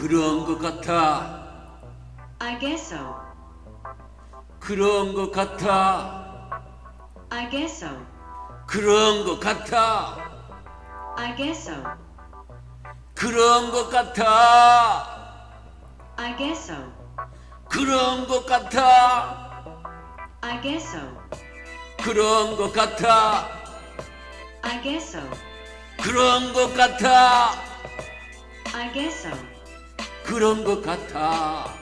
그런 것 같아. I guess so. 그런 것 같아. I guess so. 그런 것 같아. I guess so. 그런 것 같아. I guess so. 그런 것 같아. I guess so. 그런 것 같아. I guess so. 그런 것 같아. I guess so. 그런 것 같아.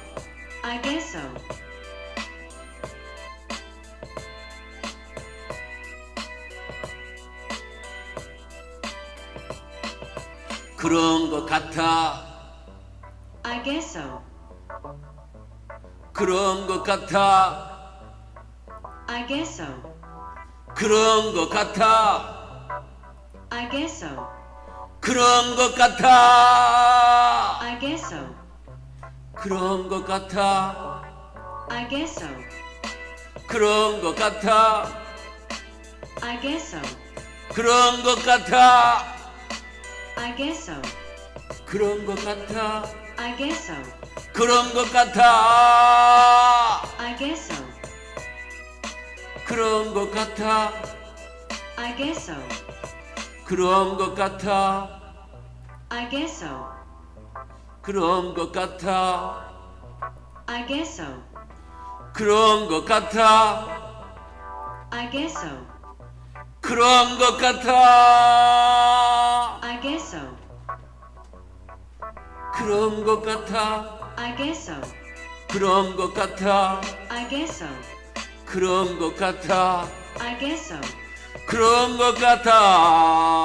I guess so. 그런 것 같아. I guess so. 그런 것 같아. I guess so. 그런 것 같아. I guess so. 그런 것 같아. 그런 것 같아. I guess so. 그런 것 같아. I guess so. 그런 것 같아. I guess so. 그런 것 같아. I guess so. 그런 것 같아. I guess so. 그런 것 같아. I guess so. 그런 것 같아. I guess so. 그런 것 같아. I guess so. 그런 것 같아. I guess so. 그런 것 같아. I guess so. 그런 것 같아. I guess so. 그런 것 같아. I guess so. 그런 것 같아. I guess so. 그런 것 같아. I guess so.